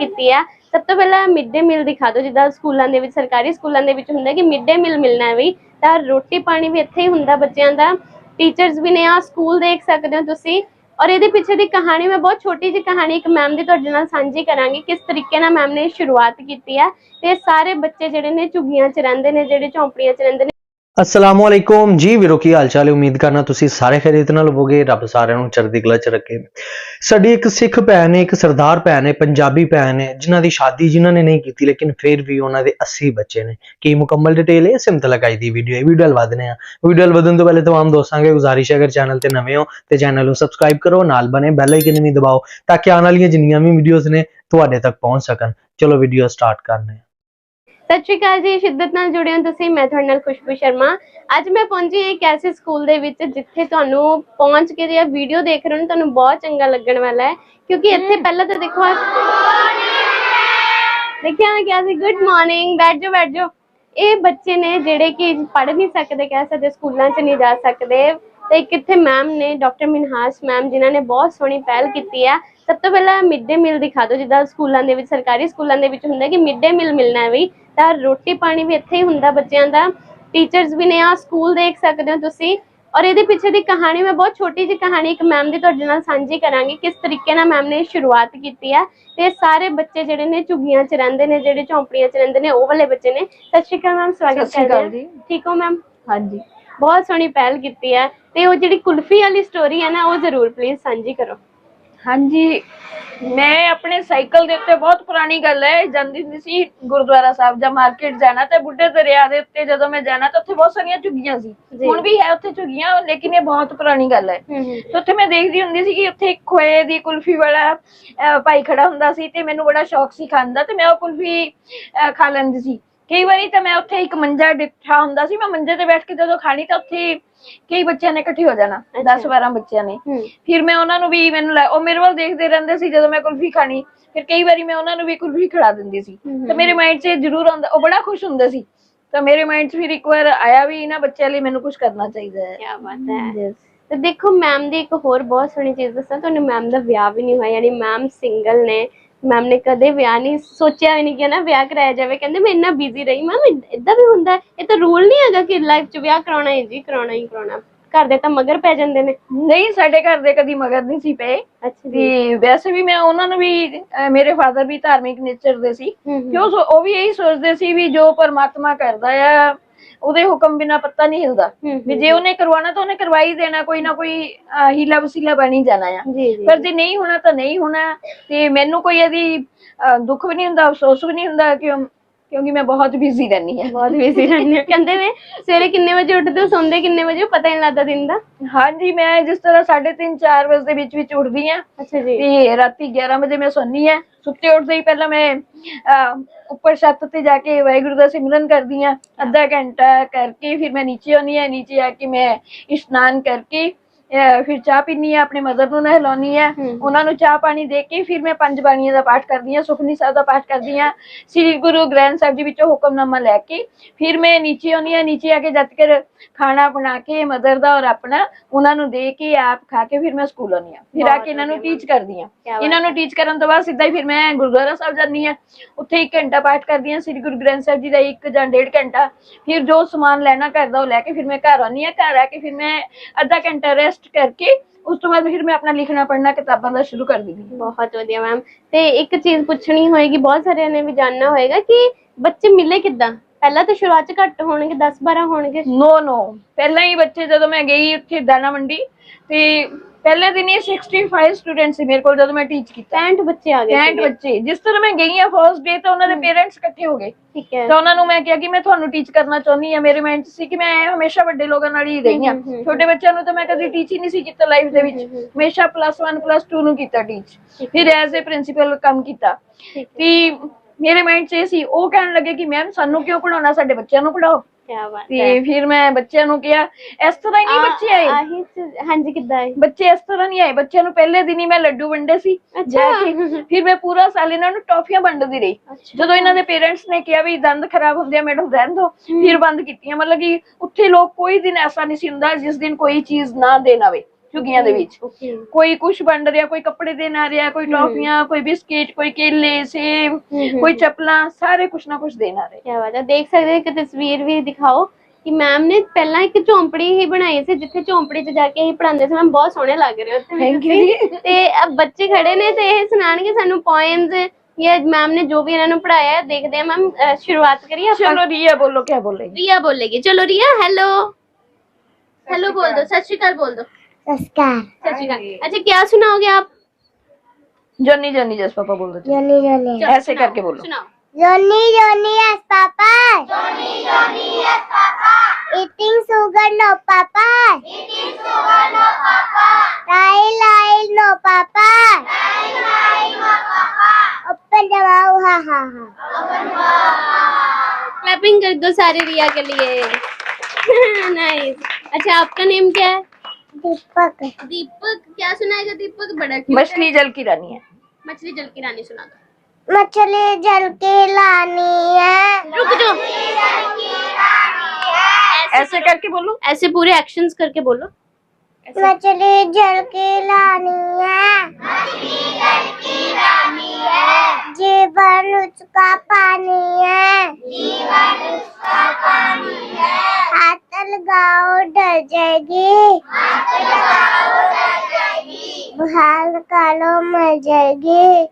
ਕੀਤੀ ਆ। ਸਭ ਤੋਂ ਪਹਿਲਾਂ ਮਿਡ ਡੇ ਮੀਲ ਦਿਖਾ ਦਿਓ, ਜਿੱਦਾਂ ਸਕੂਲਾਂ ਦੇ ਵਿੱਚ, ਸਰਕਾਰੀ ਸਕੂਲਾਂ ਦੇ ਵਿੱਚ ਹੁੰਦਾ ਕਿ ਮਿਡ ਡੇ ਮੀਲ ਮਿਲਣਾ ਹੈ ਵੀ। ਤਾਂ ਰੋਟੀ ਪਾਣੀ ਵੀ ਇੱਥੇ ਹੀ ਹੁੰਦਾ ਬੱਚਿਆਂ ਦਾ। ਟੀਚਰਸ ਵੀ ਨੇ ਆ ਸਕੂਲ ਦੇਖ ਸਕਦੇ ਹੋ ਤੁਸੀਂ। ਔਰ ਇਹਦੇ ਪਿੱਛੇ ਦੀ ਕਹਾਣੀ, ਮੈਂ ਬਹੁਤ ਛੋਟੀ ਜਿਹੀ ਕਹਾਣੀ ਇੱਕ ਮੈਮ ਦੀ ਤੁਹਾਡੇ ਨਾਲ ਸਾਂਝੀ ਕਰਾਂਗੀ, ਕਿਸ ਤਰੀਕੇ ਨਾਲ ਮੈਮ ਨੇ ਸ਼ੁਰੂਆਤ ਕੀਤੀ ਹੈ ਤੇ ਸਾਰੇ ਬੱਚੇ ਜਿਹੜੇ ਨੇ ਝੁੱਗੀਆਂ 'ਚ ਰਹਿੰਦੇ ਨੇ, ਜਿਹੜੇ ਝੌਂਪੜੀਆਂ 'ਚ ਰਹਿੰਦੇ ਨੇ ਅਸਲਾਮ ਵਾਲੇਕੁਮ ਜੀ ਵੀਰੋ, ਕੀ ਹਾਲ ਚਾਲ ਹੈ? ਉਮੀਦ ਕਰਨਾ ਤੁਸੀਂ ਸਾਰੇ ਖੈਰੀਅਤ ਨਾਲ ਹੋਵੋਗੇ। ਰੱਬ ਸਾਰਿਆਂ ਨੂੰ ਚੜ੍ਹਦੀ ਕਲਾ ਚ ਰੱਖੇ। ਸਾਡੀ ਇੱਕ ਸਿੱਖ ਭੈਣ ਹੈ, ਇੱਕ ਸਰਦਾਰ ਭੈਣ ਹੈ, ਪੰਜਾਬੀ ਭੈਣ ਹੈ, ਜਿਨ੍ਹਾਂ ਦੀ ਸ਼ਾਦੀ ਜਿਨ੍ਹਾਂ ਨੇ ਨਹੀਂ ਕੀਤੀ, ਲੇਕਿਨ ਫਿਰ ਵੀ ਉਹਨਾਂ ਦੇ 80 ਬੱਚੇ ਨੇ। ਕੀ ਮੁਕੰਮਲ ਡਿਟੇਲ ਹੈ? ਸਿਮਤ ਲਗਾਈ ਦੀ ਵੀਡੀਓ ਹੈ। ਵੀਡੀਓ ਵਧਨੇ ਆ। ਵੀਡੀਓ ਵਧਣ ਤੋਂ ਪਹਿਲੇ ਤਮਾਮ ਦੋਸਤਾਂ ਕੇ ਗੁਜ਼ਾਰਿਸ਼ ਹੈ, ਅਗਰ ਚੈਨਲ ਤੇ ਨਵੇਂ ਹੋ, ਤੇ ਚੈਨਲ ਨੂੰ ਸਬਸਕ੍ਰਾਈਬ ਕਰੋ, ਨਾਲ ਬਣੇ ਬੈਲ ਆਈਕਨ ਵੀ ਦਬਾਓ, ਤਾਂ ਕਿ ਆਉਣ ਵਾਲੀਆਂ ਜਿੰਨੀਆਂ ਵੀ ਵੀਡੀਓਜ਼ ਨੇ, ਤੁਹਾਡੇ ਤੱਕ ਪਹੁੰਚ ਸਕਣ। ਚਲੋ ਵੀਡੀਓ ਸਟਾਰਟ ਕਰਨੇ ਸਤਿ ਸ਼੍ਰੀ ਅਕਾਲ ਜੀ ਸ਼ਿੱਦਤ ਨਾਲ ਜੁੜੇ ਹੋ ਤੁਸੀਂ ਮੈਂ ਤੁਹਾਡੇ ਨਾਲ ਖੁਸ਼ਬੂ ਸ਼ਰਮਾ। ਅੱਜ ਮੈਂ ਪਹੁੰਚੀ ਇੱਕ ਐਸੇ ਸਕੂਲ ਦੇ ਵਿੱਚ ਜਿੱਥੇ ਤੁਹਾਨੂੰ ਪਹੁੰਚ ਕੇ ਜੇ ਵੀਡੀਓ ਦੇਖ ਰਹੇ ਹੋ ਤੁਹਾਨੂੰ ਬਹੁਤ ਚੰਗਾ ਲੱਗਣ ਵਾਲਾ ਹੈ। ਕਿਉਂਕਿ ਇੱਥੇ ਪਹਿਲਾਂ ਤਾਂ ਦੇਖੋ ਦੇਖਿਆ ਮੈਂ ਕਿਹਾ ਸੀ? ਗੁੱਡ ਮਾਰਨਿੰਗ ਬੈਠ ਜਾਓ ਬੈਠ। ਜਾਓ ਇਹ ਬੱਚੇ ਨੇ ਜਿਹੜੇ ਕਿ ਪੜ੍ਹ ਨਹੀਂ ਸਕਦੇ ਕਹਿ ਸਕਦੇ ਸਕੂਲਾਂ 'ਚ ਨਹੀਂ ਜਾ ਸਕਦੇ। ਤੇ ਇੱਕ ਇੱਥੇ ਮੈਮ ਨੇ ਡਾਕਟਰ ਮਿਨਹਾਸ ਮੈਮ ਜਿਨ੍ਹਾਂ ਨੇ ਬਹੁਤ ਸੋਹਣੀ ਪਹਿਲ ਕੀਤੀ ਆ। ਸਭ ਤੋਂ ਪਹਿਲਾਂ ਮਿਡ ਡੇ ਮੀਲ ਦਿਖਾ ਦਿਓ ਜਿੱਦਾਂ ਸਕੂਲਾਂ ਦੇ ਵਿੱਚ ਸਰਕਾਰੀ ਸਕੂਲਾਂ ਦੇ ਵਿੱਚ ਹੁੰਦਾ ਕਿ ਮਿਡ ਡੇ ਮੀਲ ਮਿਲਣਾ ਹੈ ਵੀ ਤਾਂ ਰੋਟੀ ਪਾਣੀ ਵੀ ਇੱਥੇ ਹੀ ਹੁੰਦਾ ਬੱਚਿਆਂ ਦਾ। ਟੀਚਰਸ ਵੀ ਨੇ ਆ ਸਕੂਲ ਦੇਖ ਸਕਦੇ ਹੋ ਤੁਸੀਂ। ਔਰ ਇਹਦੇ ਪਿੱਛੇ ਦੀ ਕਹਾਣੀ ਮੈਂ ਬਹੁਤ ਛੋਟੀ ਜਿਹੀ ਕਹਾਣੀ ਇੱਕ ਮੈਮ ਦੀ ਤੁਹਾਡੇ ਨਾਲ ਸਾਂਝੀ ਕਰਾਂਗੀ ਕਿਸ ਤਰੀਕੇ ਨਾਲ ਮੈਮ ਨੇ ਸ਼ੁਰੂਆਤ ਕੀਤੀ ਆ। ਤੇ ਸਾਰੇ ਬੱਚੇ ਜਿਹੜੇ ਨੇ ਝੁੱਗੀਆਂ 'ਚ ਰਹਿੰਦੇ ਨੇ ਜਿਹੜੇ ਝੌਂਪੜੀਆਂ 'ਚ ਰਹਿੰਦੇ ਨੇ ਉਹ ਵਾਲੇ ਬੱਚੇ ਨੇ। ਸਤਿ ਸ਼੍ਰੀ ਅਕਾਲ ਮੈਮ ਸਵਾਗਤ ਸਤਿ ਸ਼੍ਰੀ ਕਰਦੇ ਹਾਂ। ਠੀਕ ਹੋ ਮੈਮ ਹਾਂਜੀ। ਬਹੁਤ ਸੋਹਣੀ ਪਹਿਲ ਕੀਤੀ ਹੈ ਤੇ ਉਹ ਜਿਹੜੀ ਕੁਲਫੀ ਵਾਲੀ ਸਟੋਰੀ ਹੈ ਨਾ ਉਹ ਜ਼ਰੂਰ ਪਲੀਜ਼ ਸਾਂਝੀ ਕਰੋ। ਹਾਂਜੀ ਮੈਂ ਆਪਣੇ ਸਾਈਕਲ ਦੇ ਉੱਤੇ ਬਹੁਤ ਪੁਰਾਣੀ ਗੱਲ ਹੈ ਜਾਂਦੀ ਹੁੰਦੀ ਸੀ ਗੁਰਦੁਆਰਾ ਸਾਹਿਬ ਜਾਂ ਮਾਰਕੀਟ ਜਾਣਾ ਤੇ ਬੁੱਢੇ ਦਰਿਆ ਦੇ ਉੱਤੇ ਜਦੋਂ ਮੈਂ ਜਾਣਾ ਤਾਂ ਉੱਥੇ ਬਹੁਤ ਸਾਰੀਆਂ ਝੁੱਗੀਆਂ ਸੀ। ਜੀ। ਹੁਣ ਵੀ ਹੈ ਉੱਥੇ ਝੁੱਗੀਆਂ ਲੇਕਿਨ ਇਹ ਬਹੁਤ ਪੁਰਾਣੀ ਗੱਲ ਹੈ। ਹੂੰ ਹੂੰ। ਤੇ ਉੱਥੇ ਮੈਂ ਦੇਖਦੀ ਹੁੰਦੀ ਸੀ ਕਿ ਉੱਥੇ ਇੱਕ ਖੋਏ ਦੀ ਕੁਲਫੀ ਵਾਲਾ ਅਹ, ਭਾਈ ਖੜਾ ਹੁੰਦਾ ਸੀ ਤੇ ਮੈਨੂੰ ਬੜਾ ਸ਼ੌਕ ਸੀ ਖਾਣ ਦਾ ਤੇ ਮੈਂ ਉਹ ਕੁਲਫੀ ਅਹ, ਖਾ ਲੈਂਦੀ ਸੀ। ਕਈ ਵਾਰੀ ਤਾਂ ਮੈਂ ਉੱਥੇ ਇੱਕ ਮੰਜਾ ਡਿੱਠਾ ਹੁੰਦਾ ਸੀ ਮੈਂ ਮੰਜੇ ਤੇ ਬੈਠ ਕੇ ਜਦੋਂ ਖਾਣੀ ਤਾਂ ਉੱਥੇ ਕਈ ਬੱਚਿਆਂ ਨੇ ਇਕੱਠੇ ਹੋ ਜਾਣਾ ਅੱਛਾ। 10 12 ਬੱਚਿਆਂ ਨੇ ਫਿਰ ਮੈਂ ਉਹਨਾਂ ਨੂੰ ਵੀ ਮੈਨੂੰ ਲੈ- ਉਹ ਮੇਰੇ ਵੱਲ ਦੇਖਦੇ ਰਹਿੰਦੇ ਸੀ ਜਦੋਂ ਮੈਂ ਕੁਲਫੀ ਖਾਣੀ ਫਿਰ ਕਈ ਵਾਰੀ ਮੈਂ ਉਹਨਾਂ ਨੂੰ ਵੀ ਕੁਲਫੀ ਖਿਲਾ ਦਿੰਦੀ ਸੀ। ਤਾਂ ਮੇਰੇ ਮਾਈਂਡ 'ਚ ਜ਼ਰੂਰ ਆਉਂਦਾ ਉਹ ਬੜਾ ਖੁਸ਼ ਹੁੰਦੇ ਸੀ ਤਾਂ ਮੇਰੇ ਮਾਈਂਡ 'ਚ ਫਿਰ ਇੱਕ ਵਾਰ ਆਇਆ ਵੀ ਇਹਨਾਂ ਬੱਚਿਆਂ ਲਈ ਮੈਨੂੰ ਕੁਝ ਕਰਨਾ ਚਾਹੀਦਾ ਹੈ ਕੀ ਬਾਤ ਹੈ. ਤੇ ਦੇਖੋ ਮੈਮ ਦੀ ਇੱਕ ਹੋਰ ਬਹੁਤ ਸੋਹਣੀ ਚੀਜ਼ ਦੱਸਾਂ ਤੁਹਾਨੂੰ ਮੈਮ ਦਾ ਵਿਆਹ ਵੀ ਨਹੀਂ ਹੋਇਆ ਯਾਨੀ ਮੈਮ ਸਿੰਗਲ ਨੇ ਮੈਮ ਨੇ ਕਦੇ ਵਿਆਹ ਨਹੀਂ ਸੋਚਿਆ ਵੀ ਨਹੀਂ ਕਿ ਨਾ ਵਿਆਹ ਕਰਾਇਆ ਜਾਵੇ। ਕਹਿੰਦੇ ਮੈਂ ਇੰਨਾ ਬਿਜ਼ੀ ਰਹੀ ਮੈਮ ਇਦਾਂ ਵੀ ਹੁੰਦਾ ਹੈ। ਇਹ ਤਾਂ ਰੂਲ ਨਹੀਂ ਹੈਗਾ ਕਿ ਲਾਈਫ 'ਚ ਵਿਆਹ ਕਰਾਉਣਾ ਹੈ ਜੀ ਕਰਾਉਣਾ ਹੀ ਕਰਾਉਣਾ। ਘਰ ਦੇ ਤਾਂ ਮਗਰ ਪੈ ਜਾਂਦੇ ਨੇ। ਨਹੀਂ ਸਾਡੇ ਘਰ ਦੇ ਕਦੀ ਮਗਰ ਨਹੀਂ ਸੀ ਪਏ। ਅੱਛਾ ਜੀ। ਤੇ ਵੈਸੇ ਵੀ ਮੈਂ ਉਹਨਾਂ ਨੂੰ ਵੀ ਅਹ ਮੇਰੇ ਫਾਦਰ ਵੀ ਧਾਰਮਿਕ ਨੇਚਰ ਦੇ ਸੀ। ਹੂੰ ਹੂੰ। ਕਿ ਉਹ ਸੋ- ਉਹ ਵੀ ਇਹੀ ਸੋਚਦੇ ਸੀ ਵੀ ਜੋ ਪਰਮਾਤਮਾ ਕਰਦਾ ਆ ਉਹਦੇ ਹੁਕਮ ਬਿਨਾ ਪੱਤਾ ਨਹੀਂ ਹਿਲਦਾ। ਵੀ ਜੇ ਉਹਨੇ ਕਰਵਾਉਣਾ ਤਾਂ ਉਹਨੇ ਕਰਵਾ ਹੀ ਦੇਣਾ ਕੋਈ ਨਾ ਕੋਈ ਹੀਲਾ ਵਸੀਲਾ ਬਣੀ ਜਾਣਾ ਆ। ਪਰ ਜੇ ਨਹੀਂ ਹੋਣਾ ਤਾਂ ਨਹੀਂ ਹੋਣਾ। ਤੇ ਮੈਨੂੰ ਕੋਈ ਇਹਦੀ ਦੁੱਖ ਵੀ ਨਹੀਂ ਹੁੰਦਾ ਅਫਸੋਸ ਵੀ ਨਹੀਂ ਹੁੰਦਾ ਕਿਉਂ ਕਿਉਂਕਿ ਮੈਂ ਬਹੁਤ ਬਿਜ਼ੀ ਰਹਿੰਦੀ ਹਾਂ ਬਹੁਤ ਬਿਜ਼ੀ ਰਹਿੰਦੇ ਹੋ ਕਹਿੰਦੇ ਵੇ ਸਵੇਰੇ ਕਿੰਨੇ ਵਜੇ ਉੱਠਦੇ ਹੋ ਸੌਂਦੇ ਕਿੰਨੇ ਵਜੇ? ਪਤਾ ਨਹੀਂ ਲੱਗਦਾ ਦਿਨ ਦਾ। ਹਾਂਜੀ ਮੈਂ ਜਿਸ ਤਰ੍ਹਾਂ 3:30 4 ਵਜੇ ਦੇ ਵਿੱਚ ਵਿੱਚ ਉੱਠਦੀ ਹਾਂ ਅੱਛਾ ਜੀ। ਤੇ ਰਾਤੀ 11 ਵਜੇ ਮੈਂ ਸੌਂਦੀ ਹਾਂ ਸੁੱਤੇ ਉੱਠਦੇ ਹੀ ਪਹਿਲਾਂ ਮੈਂ ਅਹ, ਉੱਪਰ ਛੱਤ ਤੇ ਜਾ ਕੇ ਵਾਹਿਗੁਰੂ ਦਾ ਸਿਮਰਨ ਕਰਦੀ ਹਾਂ ਅੱਧਾ ਘੰਟਾ ਕਰਕੇ ਫਿਰ ਮੈਂ ਨੀਚੇ ਆਉਂਦੀ ਹਾਂ ਨੀਚੇ ਆ ਕੇ ਮੈਂ ਇਸ਼ਨਾਨ ਕਰਕੇ ਫਿਰ ਚਾਹ ਪੀਨੀ ਆ ਆਪਣੇ ਮਦਰ ਨੂੰ ਨਹਿਲਾਉਣੀ ਆ। ਹੂੰ। ਉਹਨਾਂ ਨੂੰ ਚਾਹ ਪਾਣੀ ਦੇ ਕੇ ਫਿਰ ਮੈਂ ਪੰਜ ਬਾਣੀਆਂ ਦਾ ਪਾਠ ਕਰਦੀ ਹਾਂ ਸੁਖਨੀ ਸਾਹਿਬ ਦਾ ਪਾਠ ਕਰਦੀ ਹਾਂ ਸ੍ਰੀ ਗੁਰੂ ਗ੍ਰੰਥ ਸਾਹਿਬ ਜੀ ਵਿੱਚੋਂ ਹੁਕਮਨਾਮਾ ਲੈ ਕੇ ਫਿਰ ਮੈਂ ਨੀਚੇ ਆਉਂਦੀ ਹਾਂ ਨੀਚੇ ਆ ਕੇ ਜਦ ਤੱਕ ਖਾਣਾ ਬਣਾ ਕੇ ਮਦਰ ਦਾ ਔਰ ਆਪਣਾ ਉਹਨਾਂ ਨੂੰ ਦੇ ਕੇ ਆਪ ਖਾ ਕੇ ਫਿਰ ਮੈਂ ਸਕੂਲ ਆਉਂਦੀ ਹਾਂ ਫਿਰ ਆ ਕੇ ਇਹਨਾਂ ਨੂੰ ਟੀਚ ਕਰਦੀ ਹਾਂ ਇਹਨਾਂ ਨੂੰ ਟੀਚ ਕਰਨ ਤੋਂ ਬਾਅਦ ਸਿੱਧਾ ਹੀ ਫਿਰ ਮੈਂ ਗੁਰਦੁਆਰਾ ਸਾਹਿਬ ਜਾਂਦੀ ਹਾਂ ਉੱਥੇ ਇੱਕ ਘੰਟਾ ਪਾਠ ਕਰਦੀ ਹਾਂ ਸ੍ਰੀ ਗੁਰੂ ਗ੍ਰੰਥ ਸਾਹਿਬ ਜੀ ਦਾ ਇੱਕ ਜਾਂ ਡੇਢ ਘੰਟਾ। ਫਿਰ ਜੋ ਸਮਾਨ ਲੈਣਾ ਘਰ ਦਾ ਉਹ ਲੈ ਕੇ ਫਿਰ ਮੈਂ ਘਰ ਆਉਂਦੀ ਹਾਂ ਘਰ ਆ ਕੇ ਫਿਰ ਮੈਂ ਅੱਧਾ ਘੰਟਾ ਰੈਸਟ ਕਰਕੇ ਉਸ ਤੋਂ ਬਾਅਦ ਫਿਰ ਮੈਂ ਆਪਣਾ ਲਿਖਣਾ ਪੜ੍ਹਨਾ ਕਿਤਾਬਾਂ ਦਾ ਸ਼ੁਰੂ ਕਰ ਦਿੰਦੀ ਹਾਂ। ਬਹੁਤ ਵਧੀਆ ਮੈਮ। ਤੇ ਇੱਕ ਚੀਜ਼ ਪੁੱਛਣੀ ਹੋਏਗੀ ਬਹੁਤ ਸਾਰਿਆਂ ਨੇ ਵੀ ਜਾਨਣਾ ਹੋਏਗਾ ਕਿ ਬੱਚੇ ਮਿਲੇ ਕਿੱਦਾਂ? ਪਹਿਲਾਂ ਤਾਂ ਸ਼ੁਰੂਆਤ 'ਚ ਘੱਟ ਹੋਣਗੇ 10 12 ਹੋਣਗੇ। ਨੋ ਨੋ ਪਹਿਲਾਂ ਹੀ ਬੱਚੇ ਜਦੋਂ ਮੈਂ ਗਈ ਉੱਥੇ ਦਾਣਾ ਮੰਡੀ ਤੇ ਪਹਿਲੇ ਦਿਨ ਹੀ 65 ਸਟੂਡੈਂਟ ਸੀ ਮੇਰੇ ਕੋਲ ਜਦੋਂ ਮੈਂ ਟੀਚ ਕੀਤਾ। 65 ਬੱਚੇ ਆ ਗਏ 65 ਸੀਗੇ। ਬੱਚੇ। ਜਿਸ ਤਰ੍ਹਾਂ ਮੈਂ ਗਈ ਆ ਫਰਸਟ ਡੇ ਤਾਂ ਉਹਨਾਂ ਦੇ ਪੇਰੈਂਟਸ ਇਕੱਠੇ ਹੋ ਗਏ। ਠੀਕ ਹੈ। ਤਾਂ ਉਹਨਾਂ ਨੂੰ ਮੈਂ ਕਿਹਾ ਕਿ ਮੈਂ ਤੁਹਾਨੂੰ ਟੀਚ ਕਰਨਾ ਚਾਹੁੰਦੀ ਆ ਮੇਰੇ ਮਾਈਂਡ ਸੀ ਕਿ ਮੈਂ ਹਮੇਸ਼ਾ ਵੱਡੇ ਲੋਕਾਂ ਨਾਲ ਹੀ ਰਹੀ ਆ। ਛੋਟੇ ਬੱਚਿਆਂ ਨੂੰ ਤਾਂ ਮੈਂ ਕਦੀ ਟੀਚ ਹੀ ਨਹੀਂ ਸੀ ਕੀਤਾ ਲਾਈਫ ਦੇ ਵਿੱਚ। ਹਮ, ਹਮ, ਹਮ। ਹਮੇਸ਼ਾ ਪਲੱਸ 1 ਪਲੱਸ 2 ਨੂੰ ਕੀਤਾ ਟੀਚ ਫਿਰ ਐਜ਼ ਅ ਪ੍ਰਿੰਸੀਪਲ ਕੰਮ ਕੀਤਾ। ਤੇ ਮੇਰੇ ਮਾਈਂਡ 'ਚ ਇਹ ਸੀ। ਉਹ ਕਹਿਣ ਲੱਗੇ ਕਿ ਮੈਮ ਸਾਨੂੰ ਕਿਉਂ ਪੜਾਉਣਾ ਸਾਡੇ ਬੱਚਿਆਂ ਨੂੰ ਪੜਾਓ ਬਾਤ ਤੇ ਫਿਰ ਮੈਂ ਬੱਚਿਆਂ ਨੂੰ ਕਿਹਾ ਇਸ ਤਰ੍ਹਾਂ ਹੀ ਨਹੀਂ ਬੱਚੇ ਆਏ। ਆਹੀ ਚੀਜ਼- ਹਾਂਜੀ ਕਿੱਦਾਂ ਹੈ ਬੱਚੇ ਇਸ ਤਰ੍ਹਾਂ ਨਹੀਂ ਆਏ। ਬੱਚਿਆਂ ਨੂੰ ਪਹਿਲੇ ਦਿਨ ਹੀ ਮੈਂ ਲੱਡੂ ਵੰਡੇ ਸੀ। ਜਾ ਕੇ। ਫਿਰ ਮੈਂ ਪੂਰਾ ਸਾਲ ਇਹਨਾਂ ਨੂੰ ਟੌਫੀਆਂ ਵੰਡਦੀ ਰਹੀ। ਅੱਛਾ। ਜਦੋਂ ਇਹਨਾਂ ਦੇ ਪੇਰੈਂਟਸ ਨੇ ਕਿਹਾ ਵੀ ਦੰਦ ਖਰਾਬ ਹੁੰਦੇ ਆ ਮੈਡਮ ਰਹਿਣ ਦਿਓ ਫਿਰ ਬੰਦ ਕੀਤੀਆਂ। ਮਤਲਬ ਕਿ ਉੱਥੇ ਲੋਕ ਕੋਈ ਦਿਨ ਐਸਾ ਨਹੀਂ ਸੀ ਹੁੰਦਾ ਜਿਸ ਦਿਨ ਕੋਈ ਚੀਜ਼ ਨਾ ਦੇਣ ਆਵੇ। ਝੁੱਗੀਆਂ ਦੇ ਵਿੱਚ ਓਕੇ ਕੋਈ ਕੁਝ ਵੰਡ ਰਿਹਾ ਕੋਈ ਕੱਪੜੇ ਦੇਣ ਆ ਰਿਹਾ ਕੋਈ ਟੌਫੀਆਂ ਕੋਈ ਬਿਸਕਿਟ ਕੋਈ ਕੇਲੇ ਸੇਬ ਕੋਈ ਚੱਪਲਾਂ ਸਾਰੇ ਕੁਛ ਨਾ ਕੁਛ ਦੇਣ ਆ ਰਹੇ ਕੀ ਬਾਤ ਹੈ ਦੇਖ ਸਕਦੇ ਹੋ ਇੱਕ ਤਸਵੀਰ ਵੀ ਦਿਖਾਓ ਕਿ ਮੈਮ ਨੇ ਪਹਿਲਾਂ ਇੱਕ ਝੌਂਪੜੀ ਹੀ ਬਣਾਈ ਸੀ ਜਿੱਥੇ ਝੌਂਪੜੀ 'ਚ ਜਾ ਕੇ ਹੀ ਪੜਾਉਂਦੇ ਸੀ ਮੈਮ ਬਹੁਤ ਸੋਹਣੇ ਲੱਗ ਰਹੇ ਹੋ ਉੱਥੇ ਵੀ Thank you ਤੁਸੀਂ। ਜੀ। ਤੇ ਅਬ ਬੱਚੇ ਖੜੇ ਨੇ ਤੇ ਇਹ ਸੁਣਾਣਗੇ ਸਾਨੂੰ ਪੋਇਮਸ ਜਾਂ ਮੈਮ ਨੇ ਜੋ ਵੀ ਇਹਨਾਂ ਨੂੰ ਪੜਾਇਆ ਹੈ ਦੇਖਦੇ ਆ ਮੈਮ ਸ਼ੁਰੂਆਤ ਕਰੀਏ ਆਪਾਂ ਚਲੋ ਰੀਆ ਬੋਲੋ ਕੀ ਬੋਲੇਗੀ रिया बोलेगी चलो रिया हेलो हेलो बोल दो सत श्री अकाल बोल दो नमस्कार। अच्छा क्या सुनाओगे आप? जॉनी जॉनी जस पापा बोल दो जोनी जोनी ऐसे करके बोलो। सुनाओ। Johny Johny yes papa. Johny Johny yes papa. Eating sugar no papa eating sugar no papa लाइल लाइल नो पापा लाइल लाइल नो पापा ओपन दबाओ हा हा हा क्लैपिंग कर दो सारे रिया के लिए। नाइस अच्छा आपका नेम क्या है? दीपक। दीपक क्या सुनाएगा दीपक? बड़ा क्यूट मछली जल की रानी है। मछली जल की रानी सुना दो। मछली जल की लानी है। रुक जाओ। ऐसे करके बोलो। ऐसे पूरे एक्शंस करके बोलो। मछली जल की लानी है। जीवन उसका पानी है। जीवन उसका पानी है। हाथ लगाओ जाएगी। बाहर निकालो मर जाएगी।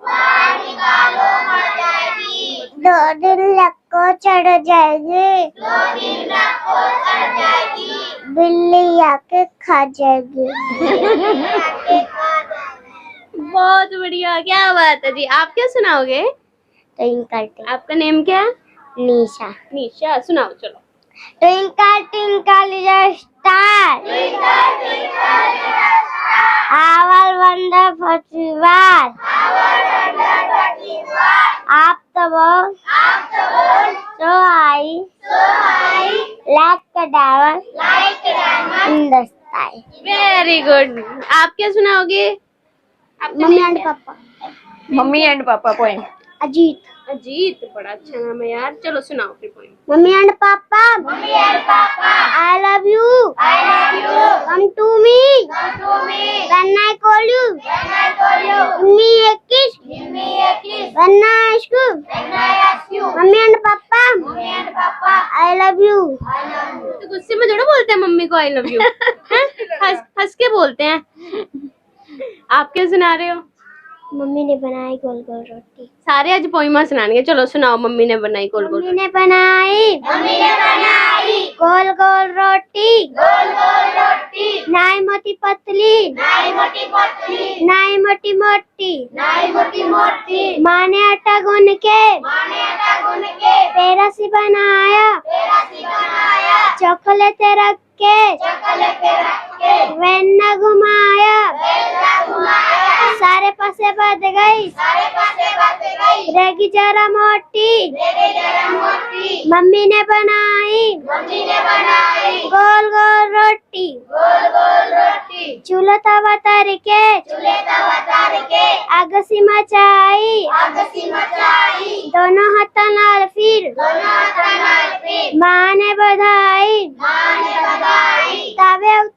दो दिन लक्को चढ़ जाएगी दो दिन लक्को चढ़ जाएगी। बिल्ली आके खा जाएगी। बहुत बढ़िया क्या बात है जी। आप क्या सुनाओगे? ट्विंकल आपका नेम क्या? है निशा। निशा सुनाओ चलो। Twinkle, twinkle, little star. Twinkle, twinkle, little star. Our wonderful star. Our wonderful star. Up the world. Up the world. So high. So high. Like a diamond. Like a diamond. In the sky. Very good आप क्या सुनाओगे mummy and papa mummy and papa poem Ajit Ajit बड़ा अच्छा नाम है यार। चलो सुनाओ फिर point mummy and papa. Mummy and papa. I love you I love you come to me come to me when I call you when I call you give me a kiss give me a kiss when I ask you when I ask you mummy and papa. Mummy and papa. I love you I love you तो गुस्से में थोड़ा बोलते हैं mummy को आई love you हंस हंस के बोलते हैं। आप क्या सुना रहे हो? मम्मी ने बनाई गोल गोल रोटी। सारे आज पोइमा सुनाएँगे चलो सुनाओ मम्मी ने बनाई गोल गोल मम्मी ने बनाई। मम्मी ने बनाई। गोल गोल रोटी। गोल गोल रोटी। नाई मोटी पतली। नाई मोटी पतली। नाई मोटी मोटी। नाई मोटी मोटी। माँ ने आटा गूंद के। माँ ने आटा गूंद के। पेड़ा सी बनाया। पेड़ा सी बनाया। चॉकलेट रख के। चॉकलेट रख के। वेन्ना घुमाया। वेन्ना घुमाया। ਸਾਰੇ ਪਾਸੇ ਵੱਧ ਗਈ। ਸਾਰੇ ਪਾਸੇ ਵੱਧ ਗਈ। ਰਹਿ ਗਈ ਜਰਾ ਮੋਟੀ। ਰਹਿ ਗਈ ਜਰਾ ਮੋਟੀ। ਮੰਮੀ ਨੇ ਬਣਾਈ। ਮੰਮੀ ਨੇ ਬਣਾਈ। ਗੋਲ ਗੋਲ ਰੋਟੀ। ਗੋਲ ਗੋਲ ਰੋਟੀ। ਚੁਲਾ ਤਵਾ ਤਰ ਕੇ ਚੁਲੇ ਤਵਾ ਤਰ ਕੇ ਅੱਗ ਸੀ ਮਚਾਈ। ਅੱਗ ਸੀ ਮਚਾਈ। ਦੋਨੋਂ ਹੱਥਾਂ ਨਾਲ ਫਿਰ। ਦੋਨੋਂ ਹੱਥਾਂ ਨਾਲ ਫਿਰ। ਮਾਂ ਨੇ ਵਧਾਈ। ਮਾਂ ਨੇ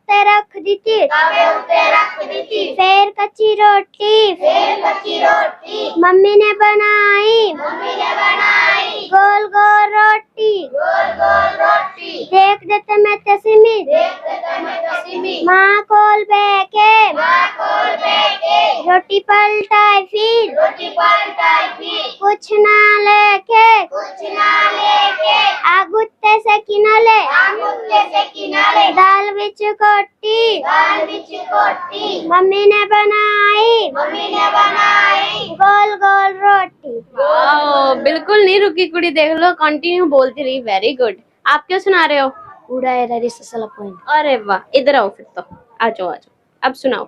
रख दी थी रख फिर कच्ची रोटी। फिर कच्ची रोटी। मम्मी ने बनाई। मम्मी ने बनाई। गोल गोल रोटी। गोल गोल रोटी। देख देते मैं तस्मी देख देते मैं तस्मी माँ कोल बेके माँ कोल बेके रोटी पलटाई फिर। रोटी पलटाई फिर। कुछ ना लेके। कुछ ना लेके। किनारे। आगुत्ते से किनारे। दाल विच कोटी। दाल विच कोटी। मम्मी ने बनाई। मम्मी ने बनाई। गोल गोल रोटी। वाओ बिल्कुल नहीं रुकी कुड़ी देख लो कंटिन्यू बोलती रही वेरी गुड आप क्या सुना रहे हो? उड़ा है रिसला पॉइंट अरे वाह इधर आओ फिर तो। आ जाओ आ जाओ अब सुनाओ।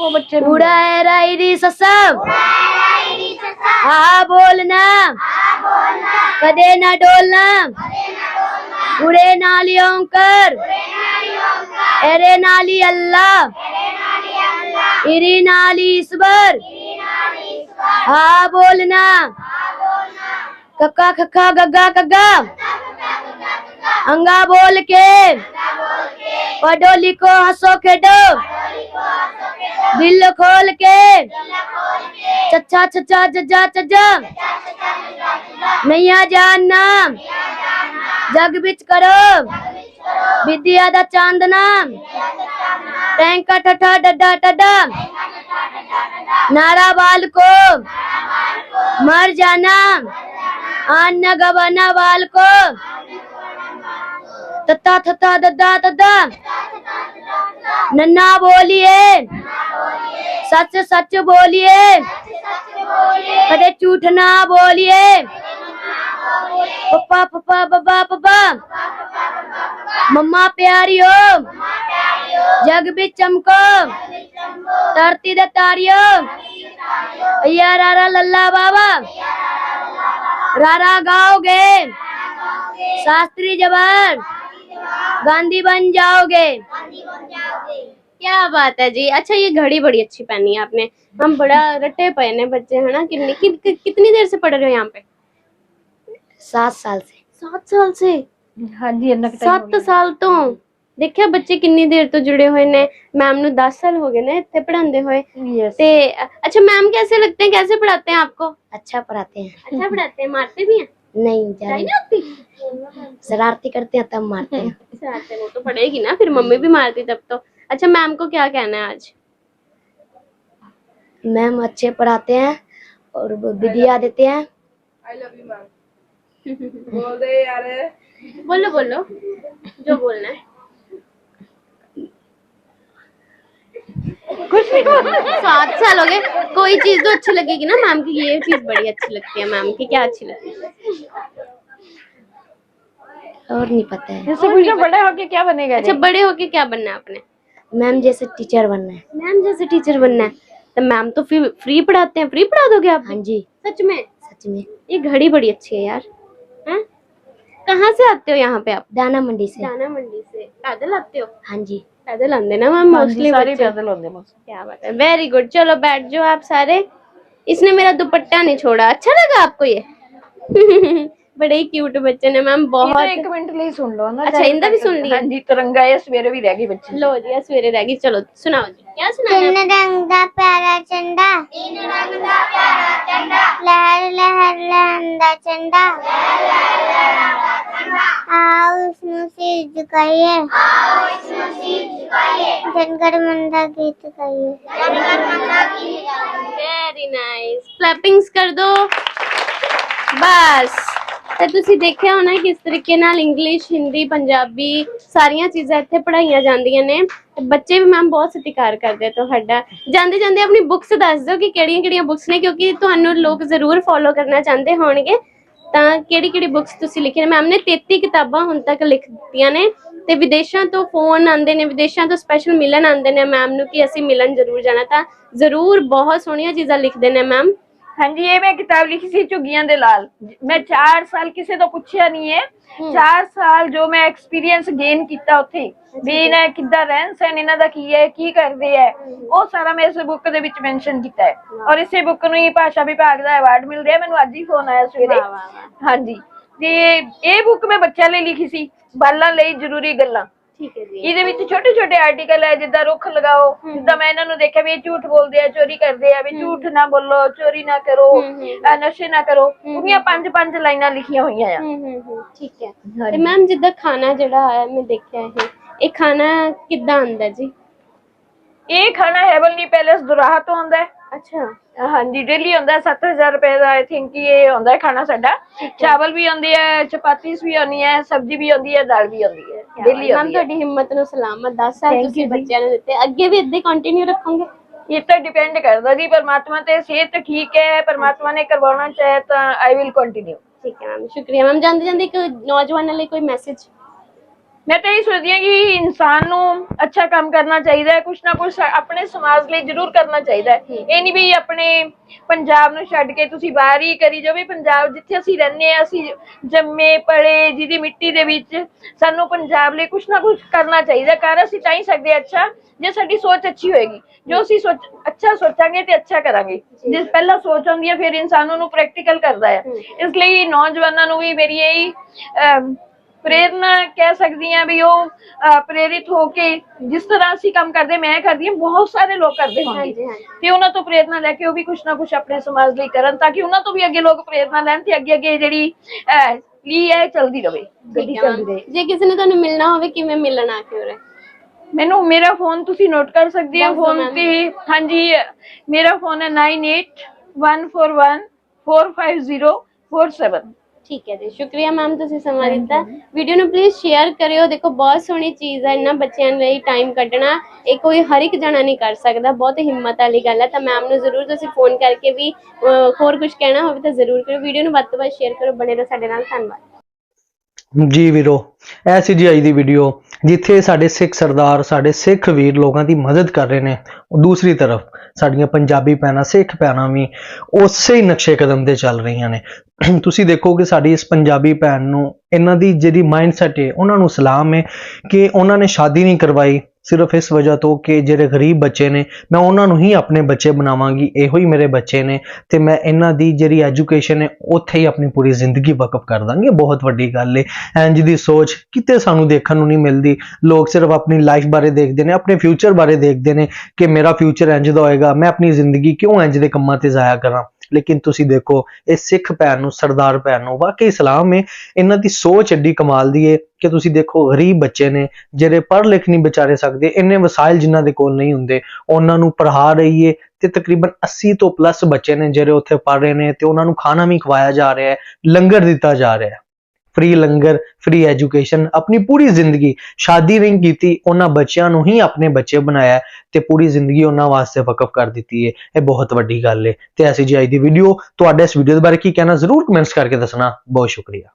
वो बच्चे भी- उड़ा है रायरी ससम। हाँ बोलना। कदे ना डोलना उड़े नाली ओंकर, एरे नाली अल्लाह, इरी नाली ईश्वर हाँ बोलना, कक्का खक्का गग्गा कग्गा अंगा बोल के पढ़ो लिखो हंसो खेडो, दिल खोल के चचा चचा जजा चजा ਨਈਆ जानना जग बिच करो। विद्या का चांदना टैंका ਠਠਾ ਡੱਡਾ ਟੱਡਾ नारा बाल को। मर जाना आना गवाना बाल को। तत्ता थत्ता दद्दा दद्दा नन्ना बोलिए। सच सच बोलिए। कदे झूठ ना बोलिए। पप्पा पप्पा बब्बा पप्पा। मम्मा प्यारी हो जग भी चमको। धरती दे तारियो। या रारा लल्ला बाबा। रारा गाओगे। शास्त्री जवान। गांधी बन जाओगे। क्या बात है जी। अच्छा ये घड़ी बड़ी अच्छी पहनी है आपने। हम बड़ा रट्टे पहने बच्चे है ना? कितनी कि, कि, कितनी देर से पढ़ रहे हो यहाँ पे? सात साल से सात साल से ਹਾਂਜੀ ਇੰਨਾ ਕੁ time ਹੋ ਸੱਤ ਸਾਲ ਤੋਂ ਦੇਖਿਆ ਬੱਚੇ ਕਿੰਨੀ ਦੇਰ ਤੋਂ ਜੁੜੇ ਹੋਏ ਨੇ ਮੈਮ ਨੂੰ 10 साल हो गए ने ਇੱਥੇ ਪੜਾਉਂਦੇ ਹੋਏ ਗਿਆ ਯੈਸ ਤੇ अच्छा मैम कैसे लगते हैं कैसे पढ़ाते हैं आपको अच्छा पढ़ाते हैं अच्छा पढ़ाते हैं मारते भी हैं नहीं नहीं ज्यादा होती शरारती करते हैं तब मारते हैं शरारते वो तो पड़ेगी ना फिर मम्मी भी मारती तब तो अच्छा मैम को क्या कहना है आज मैम अच्छे पढ़ाते हैं और वो विद्या देते हैं बोलो बोलो। जो बोलना है। कुछ नहीं सात साल हो गए। कोई चीज़ तो अच्छी लगेगी ना मैम की। ये चीज़ बड़ी अच्छी लगती है मैम की। क्या अच्छी लगती है? और नहीं पता है। जैसे पूछो बड़े होके क्या बनेगा अच्छा बड़े होके क्या बनना है आपने मैम जैसे टीचर बनना है। मैम जैसे टीचर बनना है। तो मैम तो फिर फ्री पढ़ाते हैं। फ्री पढ़ा दोगे आप? हाँ जी। सच में? सच में। ये घड़ी बड़ी अच्छी है यार। हैं? कहाँ से आते हो यहाँ पे आप? दाना मंडी से। दाना मंडी से। पैदल आते हो? हाँ जी। पैदल आंदे ना मैम मोस्टली सारे पैदल आंदे बस क्या बात है। वेरी गुड चलो बैठ जाओ आप सारे। इसने मेरा दुपट्टा नहीं छोड़ा। अच्छा लगा आपको ये? ਬੜੇ ਹੀ ਕਿਊਟ ਬੱਚੇ ਨੇ ਮੈਮ ਬਹੁਤ ਇੱਕ ਮਿੰਟ ਲਈ ਸੁਣ ਲਓ ਨਾ ਅੱਛਾ ਇਹਦਾ ਵੀ ਸੁਣ ਲਈਏ ਹਾਂਜੀ ਤਿਰੰਗਾ ਇਹ ਸਵੇਰੇ ਵੀ ਰਹਿ ਗਈ ਬੱਚੇ। ਲੋ ਜੀ ਇਹ ਸਵੇਰੇ ਰਹਿ ਗਈ ਚਲੋ ਸੁਣਾਓ ਜੀ ਕੀ ਸੁਣਾਣਾ ਤਿੰਨ ਰੰਗ ਦਾ ਪਿਆਰਾ ਚੰਡਾ ਤਿੰਨ ਰੰਗ ਦਾ ਪਿਆਰਾ ਚੰਡਾ ਲਹਿਰ ਲਹਿਰ ਲਹਿੰਦਾ ਚੰਡਾ ਲਹਿਰ ਆਓ ਇਸ ਨੂੰ ਸਿਰ ਝੁਕਾਈਏ ਆਓ ਇਸ ਨੂੰ ਸਿਰ ਝੁਕਾਈਏ ਜਨਗਰ ਮੰਦਾ ਗੀਤ ਗਾਈਏ। ਜਨਗਰ ਮੰਦਾ ਗੀਤ ਵੈਰੀ ਨਾਈਸ ਕਲੈਪਿੰਗਸ ਕਰ ਦੋ। ਬਸ। ਤੇ ਤੁਸੀਂ ਦੇਖਿਆ ਹੋਣਾ ਕਿਸ ਤਰੀਕੇ ਨਾਲ ਇੰਗਲਿਸ਼ ਹਿੰਦੀ ਪੰਜਾਬੀ ਸਾਰੀਆਂ ਚੀਜ਼ਾਂ ਇੱਥੇ ਪੜਾਈਆਂ ਜਾਂਦੀਆਂ ਨੇ। ਤੇ ਬੱਚੇ ਵੀ ਮੈਮ ਬਹੁਤ ਸਤਿਕਾਰ ਕਰਦੇ ਆ ਤੁਹਾਡਾ। ਜਾਂਦੇ ਜਾਂਦੇ ਆਪਣੀ ਬੁੱਕਸ ਦੱਸ ਦਿਓ ਕਿ ਕਿਹੜੀਆਂ ਕਿਹੜੀਆਂ ਬੁੱਕਸ ਨੇ, ਕਿਉਂਕਿ ਤੁਹਾਨੂੰ ਲੋਕ ਜ਼ਰੂਰ ਫੋਲੋ ਕਰਨਾ ਚਾਹੁੰਦੇ ਹੋਣਗੇ। ਤਾਂ ਕਿਹੜੀ ਕਿਹੜੀ ਬੁੱਕਸ ਤੁਸੀਂ ਲਿਖੀਆਂ ਨੇ? ਮੈਮ ਨੇ 33 ਕਿਤਾਬਾਂ ਹੁਣ ਤੱਕ ਲਿਖ ਦਿੱਤੀਆਂ ਨੇ ਤੇ ਵਿਦੇਸ਼ਾਂ ਤੋਂ ਫੋਨ ਆਉਂਦੇ ਨੇ, ਵਿਦੇਸ਼ਾਂ ਤੋਂ ਸਪੈਸ਼ਲ ਮਿਲਣ ਆਉਂਦੇ ਨੇ ਮੈਮ ਨੂੰ ਕਿ ਅਸੀਂ ਮਿਲਣ ਜ਼ਰੂਰ ਜਾਣਾ। ਤਾਂ ਜ਼ਰੂਰ ਬਹੁਤ ਸੋਹਣੀਆਂ ਚੀਜ਼ਾਂ ਲਿਖਦੇ ਨੇ ਮੈਮ ਹਾਂਜੀ ਇਹ ਮੈਂ ਕਿਤਾਬ ਲਿਖੀ ਸੀ ਝੁੱਗੀਆਂ ਦੇ ਲਾਲ। ਮੈਂ 4 ਸਾਲ ਕਿਸੇ ਤੋਂ ਪੁੱਛਿਆ ਨਹੀਂ ਹੈ। 4 ਸਾਲ ਜੋ ਮੈਂ ਐਕਸਪੀਰੀਅੰਸ ਗੇਨ ਕੀਤਾ ਉੱਥੇ ਵੀ ਇਹਨਾਂ ਕਿੱਦਾਂ ਰਹਿਣ ਸਹਿਣ ਇਹਨਾਂ ਦਾ ਕੀ ਹੈ ਕੀ ਕਰਦੇ ਹੈ। ਉਹ ਸਾਰਾ ਮੈਂ ਇਸ ਬੁੱਕ ਦੇ ਵਿੱਚ ਮੈਂਸ਼ਨ ਕੀਤਾ ਹੈ। ਔਰ ਇਸੇ ਬੁੱਕ ਨੂੰ ਹੀ ਭਾਸ਼ਾ ਵਿਭਾਗ ਦਾ ਅਵਾਰਡ ਮਿਲ ਰਿਹਾ। ਮੈਨੂੰ ਅੱਜ ਹੀ ਫੋਨ ਆਇਆ ਸਵੇਰੇ। ਹਾਂਜੀ। ਤੇ ਇਹ ਬੁੱਕ ਮੈਂ ਬੱਚਿਆਂ ਲਈ ਲਿਖੀ ਸੀ। ਬਾਲਾਂ ਲਈ ਜ਼ਰੂਰੀ ਗੱਲਾਂ। ਠੀਕ ਹੈ ਜੀ। ਇਹਦੇ ਵਿੱਚ ਛੋਟੇ ਛੋਟੇ ਆਰਟੀਕਲ ਹੈ ਜਿੱਦਾਂ ਰੁੱਖ ਲਗਾਓ ਜਿੱਦਾਂ ਮੈਂ ਇਹਨਾਂ ਨੂੰ ਦੇਖਿਆ ਵੀ ਇਹ ਝੂਠ ਬੋਲਦੇ ਆ ਚੋਰੀ ਕਰਦੇ ਆ ਵੀ ਝੂਠ ਨਾ ਬੋਲੋ ਚੋਰੀ ਨਾ ਕਰੋ ਅਹ ਨਸ਼ੇ ਨਾ ਕਰੋ ਉਹਦੀਆਂ ਪੰਜ ਪੰਜ ਲਾਈਨਾਂ ਲਿਖੀਆਂ ਹੋਈਆਂ ਆ। ਹੂੰ ਹੂੰ ਹੂੰ ਠੀਕ ਹੈ। ਤੇ ਮੈਮ ਜਿੱਦਾਂ ਖਾਣਾ ਜਿਹੜਾ ਆਇਆ ਮੈਂ ਦੇਖਿਆ ਇਹ ਇਹ ਖਾਣਾ ਕਿੱਦਾਂ ਆਂਦਾ ਜੀ? ਇਹ ਖਾਣਾ ਹੈਵਨਲੀ ਪੈਲੇਸ ਦੁਰਾਹਾ ਤੋਂ ਆਉਂਦਾ ਹੈ। ਅੱਛਾ। ਹਾਂਜੀ ਡੇਲੀ ਆਉਂਦਾ ਹੈ 7000 ਰੁਪਏ ਦਾ ਆਈ ਥਿੰਕ ਇਹ ਆਉਂਦਾ ਹੈ ਖਾਣਾ ਸਾਡਾ। ਚਾਵਲ ਵੀ ਆਉਂਦੇ ਆ ਚਪਾਤੀਸ ਵੀ ਆਉਂਦੀ ਹੈ ਸਬਜ਼ੀ ਵੀ ਆਉਂਦੀ ਹੈ ਦਾਲ ਵੀ ਆਉਂਦੀ ਹੈ। ਡੇਲੀ ਮੈਮ ਆਉਂਦੀ ਹੈ। ਤੁਹਾਡੀ ਹਿੰਮਤ ਨੂੰ ਸਲਾਮਤ 10 ਸਾਲ ਤੁਸੀਂ। ਬੱਚਿਆਂ ਨੂੰ ਦਿੱਤੇ। ਅੱਗੇ ਵੀ ਇਦਾਂ ਕੰਟੀਨਿਊ ਰੱਖੋਗੇ? ਇਹ ਤਾਂ ਡਿਪੈਂਡ ਕਰਦਾ ਜੀ ਪਰਮਾਤਮਾ ਤੇ ਸਿਹਤ ਠੀਕ ਹੈ ਪਰਮਾਤਮਾ ਨੇ ਕਰਵਾਉਣਾ ਚਾहे ਤਾਂ ਆਈ ਵਿਲ ਕੰਟੀਨਿਊ ਠੀਕ ਹੈ ਮੈਮ ਸ਼ੁਕਰੀਆ। ਮੈਮ ਜਾਂਦੇ ਜਾਂਦੇ ਇੱਕ ਨੌਜਵਾਨਾਂ ਲਈ ਕੋਈ ਮੈਸੇਜ ਮੈਂ ਤਾਂ ਇਹ ਸੋਚਦੀ ਹਾਂ ਕਿ ਇਨਸਾਨ ਨੂੰ ਅੱਛਾ ਕੰਮ ਕਰਨਾ ਚਾਹੀਦਾ ਹੈ ਕੁਛ ਨਾ ਕੁਛ ਆਪਣੇ ਸਮਾਜ ਲਈ ਜ਼ਰੂਰ ਕਰਨਾ ਚਾਹੀਦਾ ਹੈ। ਇਹ ਨਹੀਂ ਵੀ ਆਪਣੇ ਪੰਜਾਬ ਨੂੰ ਛੱਡ ਕੇ ਤੁਸੀਂ ਬਾਹਰ ਹੀ ਕਰੀ ਜਾਵੇ ਪੰਜਾਬ ਜਿੱਥੇ ਅਸੀਂ ਰਹਿੰਦੇ ਆ ਅਸੀਂ ਜੰਮੇ ਪਲੇ ਜਿਹਦੀ ਮਿੱਟੀ ਦੇ ਵਿੱਚ ਸਾਨੂੰ ਪੰਜਾਬ ਲਈ ਕੁਛ ਨਾ ਕੁਛ ਕਰਨਾ ਚਾਹੀਦਾ ਕਰ ਅਸੀਂ ਤਾਂ ਹੀ ਸਕਦੇ ਅੱਛਾ ਜੇ ਸਾਡੀ ਸੋਚ ਅੱਛੀ ਹੋਏਗੀ। ਜੋ ਅਸੀਂ ਸੋਚ ਅੱਛਾ ਸੋਚਾਂਗੇ ਤੇ ਅੱਛਾ ਕਰਾਂਗੇ। ਜੇ। ਪਹਿਲਾਂ ਸੋਚ ਆਉਂਦੀ ਹੈ ਫਿਰ ਇਨਸਾਨ ਉਹਨੂੰ ਪ੍ਰੈਕਟੀਕਲ ਕਰਦਾ ਹੈ। ਇਸ ਲਈ ਨੌਜਵਾਨਾਂ ਨੂੰ ਵੀ ਮੇਰੀ ਇਹ ਪ੍ਰੇਰਨਾ ਕਹਿ ਸਕਦੀ ਹਾਂ ਵੀ ਉਹ ਅਹ, ਪ੍ਰੇਰਿਤ ਹੋ ਕੇ ਜਿਸ ਤਰ੍ਹਾਂ ਅਸੀਂ ਕੰਮ ਕਰਦੇ ਮੈਂ ਕਰਦੀ ਹਾਂ ਬਹੁਤ ਸਾਰੇ ਲੋਕ ਕਰਦੇ ਹੋਣਗੇ। ਹਾਂਜੀ। ਤੇ ਉਹਨਾਂ ਤੋਂ ਪ੍ਰੇਰਨਾ ਲੈ ਕੇ ਉਹ ਵੀ ਕੁਛ ਨਾ ਕੁਛ ਆਪਣੇ ਸਮਾਜ ਲਈ ਕਰਨ ਤਾਂ ਕਿ ਉਹਨਾਂ ਤੋਂ ਵੀ ਅੱਗੇ ਲੋਕ ਪ੍ਰੇਰਨਾ ਲੈਣ ਤੇ ਅੱਗੇ ਅੱਗੇ ਜਿਹੜੀ ਅਹ, ਲੀ ਹੈ ਚੱਲਦੀ ਰਵੇ ਗੱਡੀ ਠੀਕ ਹੈ ਚੱਲਦੀ ma'am। ਰਹੇ ਜੇ ਕਿਸੇ ਨੇ ਤੁਹਾਨੂੰ ਮਿਲਣਾ ਹੋਵੇ ਕਿਵੇਂ ਮਿਲਣ ਆ ਕੇ ਉਰੇ? ਮੈਨੂੰ ਮੇਰਾ ਫੋਨ ਤੁਸੀਂ ਨੋਟ ਕਰ ਸਕਦੇ ਹੋ ਦੱਸ ਦਿਓ ਫੋਨ ma'am। ਤੇ ਹਾਂਜੀ ਮੇਰਾ ਫੋਨ ਹੈ 9814150447 ਠੀਕ ਹੈ ਜੀ ਸ਼ੁਕਰੀਆ ਮੈਮ ਤੁਸੀਂ ਸਮਾਂ ਦਿੱਤਾ। ਵੀਡੀਓ ਨੂੰ ਪਲੀਜ਼ ਸ਼ੇਅਰ ਕਰਿਓ। ਦੇਖੋ ਬਹੁਤ ਸੋਹਣੀ ਚੀਜ਼ ਹੈ ਇਹਨਾਂ ਬੱਚਿਆਂ ਲਈ ਟਾਈਮ ਕੱਢਣਾ ਇਹ ਕੋਈ ਹਰ ਇੱਕ ਜਣਾ ਨਹੀਂ ਕਰ ਸਕਦਾ ਬਹੁਤ ਹਿੰਮਤ ਵਾਲੀ ਗੱਲ ਹੈ। ਤਾਂ ਮੈਮ ਨੂੰ ਜ਼ਰੂਰ ਤੁਸੀਂ ਫੋਨ ਕਰਕੇ ਵੀ ਹੋਰ ਕੁਝ ਕਹਿਣਾ ਹੋਵੇ ਤਾਂ ਜ਼ਰੂਰ ਕਰੋ ਵੀਡੀਓ ਨੂੰ ਵੱਧ ਤੋਂ ਵੱਧ ਸ਼ੇਅਰ ਕਰੋ। ਬਣੇ ਰਹੋ ਸਾਡੇ ਨਾਲ। ਧੰਨਵਾਦ। ਜੀ ਵੀਰੋ। ਇਹ ਸੀ ਜੀ ਅੱਜ ਦੀ ਵੀਡੀਓ ਜਿੱਥੇ ਸਾਡੇ ਸਿੱਖ ਸਰਦਾਰ, ਸਾਡੇ ਸਿੱਖ ਵੀਰ ਲੋਕਾਂ ਦੀ ਮਦਦ ਕਰ ਰਹੇ ਨੇ। ਦੂਸਰੀ ਤਰਫ, ਸਾਡੀਆਂ ਪੰਜਾਬੀ ਭੈਣਾਂ, ਸਿੱਖ ਭੈਣਾਂ ਵੀ ਉਸੇ ਹੀ ਨਕਸ਼ੇ ਕਦਮ ਤੇ ਚੱਲ ਰਹੀਆਂ ਨੇ। ਤੁਸੀਂ ਦੇਖੋ ਕਿ ਸਾਡੀ ਇਸ ਪੰਜਾਬੀ ਭੈਣ ਨੂੰ, ਇਹਨਾਂ ਦੀ ਜਿਹੜੀ ਮਾਈਂਡਸੈਟ ਹੈ ਉਹਨਾਂ ਨੂੰ ਸਲਾਮ ਹੈ ਕਿ ਉਹਨਾਂ ਨੇ ਸ਼ਾਦੀ ਨਹੀਂ ਕਰਵਾਈ। ਸਿਰਫ ਇਸ ਵਜ੍ਹਾ ਤੋਂ ਕਿ ਜਿਹੜੇ ਗਰੀਬ ਬੱਚੇ ਨੇ, ਮੈਂ ਉਹਨਾਂ ਨੂੰ ਹੀ ਆਪਣੇ ਬੱਚੇ ਬਣਾਵਾਂਗੀ, ਇਹੋ ਹੀ ਮੇਰੇ ਬੱਚੇ ਨੇ ਤੇ ਮੈਂ ਇਹਨਾਂ ਦੀ ਜਿਹੜੀ ਐਜੂਕੇਸ਼ਨ ਹੈ, ਉੱਥੇ ਹੀ ਆਪਣੀ ਪੂਰੀ ਜ਼ਿੰਦਗੀ ਵਕਫ ਕਰ ਦਾਂਗੀ। ਬਹੁਤ ਵੱਡੀ ਗੱਲ ਹੈ ਇੰਜ ਦੀ ਸੋਚ ਕਿਤੇ ਸਾਨੂੰ ਦੇਖਣ ਨੂੰ ਨਹੀਂ ਮਿਲਦੀ। ਲੋਕ ਸਿਰਫ ਆਪਣੀ ਲਾਈਫ ਬਾਰੇ ਦੇਖਦੇ ਨੇ, ਆਪਣੇ ਫਿਊਚਰ ਬਾਰੇ ਦੇਖਦੇ ਨੇ ਕਿ ਮੇਰਾ ਫਿਊਚਰ ਇੰਜ ਦਾ ਹੋਏਗਾ, ਮੈਂ ਆਪਣੀ ਜ਼ਿੰਦਗੀ ਕਿਉਂ ਇੰਜ ਦੇ ਕੰਮਾਂ ਤੇ ਜ਼ਾਇਆ ਕਰਾਂ। ਲੇਕਿਨ ਤੁਸੀਂ ਦੇਖੋ, ਇਹ ਸਿੱਖ ਭੈਣ ਨੂੰ, ਸਰਦਾਰ ਭੈਣ ਨੂੰ ਵਾਕਈ ਇਸਲਾਮ ਹੈ ਇਹਨਾਂ ਦੀ ਸੋਚ ਐਡੀ ਕਮਾਲ ਦੀ ਹੈ ਕਿ ਤੁਸੀਂ ਦੇਖੋ, ਗਰੀਬ ਬੱਚੇ ਨੇ, ਜਿਹੜੇ ਪੜ੍ਹ ਲਿਖ ਨਹੀਂ ਵਿਚਾਰੇ ਸਕਦੇ, ਇੰਨੇ ਵਸਾਇਲ ਜਿਨ੍ਹਾਂ ਦੇ ਕੋਲ ਨਹੀਂ ਹੁੰਦੇ। ਉਹਨਾਂ ਨੂੰ ਪੜ੍ਹਾ ਰਹੀ ਹੈ ਤੇ ਤਕਰੀਬਨ 80 ਤੋਂ ਪਲੱਸ ਬੱਚੇ ਨੇ ਜਿਹੜੇ ਉੱਥੇ ਪੜ੍ਹ ਰਹੇ ਨੇ ਤੇ ਉਹਨਾਂ ਨੂੰ ਖਾਣਾ ਵੀ ਖਵਾਇਆ ਜਾ ਰਿਹਾ ਹੈ ਲੰਗਰ ਦਿੱਤਾ ਜਾ ਰਿਹਾ ਹੈ ਫ੍ਰੀ ਲੰਗਰ ਫ੍ਰੀ ਐਜੂਕੇਸ਼ਨ ਆਪਣੀ ਪੂਰੀ ਜ਼ਿੰਦਗੀ। ਸ਼ਾਦੀ ਨਹੀਂ ਕੀਤੀ, ਉਹਨਾਂ ਬੱਚਿਆਂ ਨੂੰ ਹੀ ਆਪਣੇ ਬੱਚੇ ਬਣਾਇਆ ਹੈ ਤੇ ਪੂਰੀ ਜ਼ਿੰਦਗੀ ਉਹਨਾਂ ਵਾਸਤੇ ਵਕਫ ਕਰ ਦਿੱਤੀ ਹੈ। ਇਹ ਬਹੁਤ ਵੱਡੀ ਗੱਲ ਹੈ। ਤੇ ਐਸੀ ਜੀ ਅੱਜ ਦੀ ਵੀਡੀਓ ਤੁਹਾਡੇ ਇਸ ਵੀਡੀਓ ਦੇ ਬਾਰੇ ਕੀ ਕਹਿਣਾ, ਜ਼ਰੂਰ ਕਮੈਂਟਸ ਕਰਕੇ ਦੱਸਣਾ। ਬਹੁਤ ਸ਼ੁਕਰੀਆ।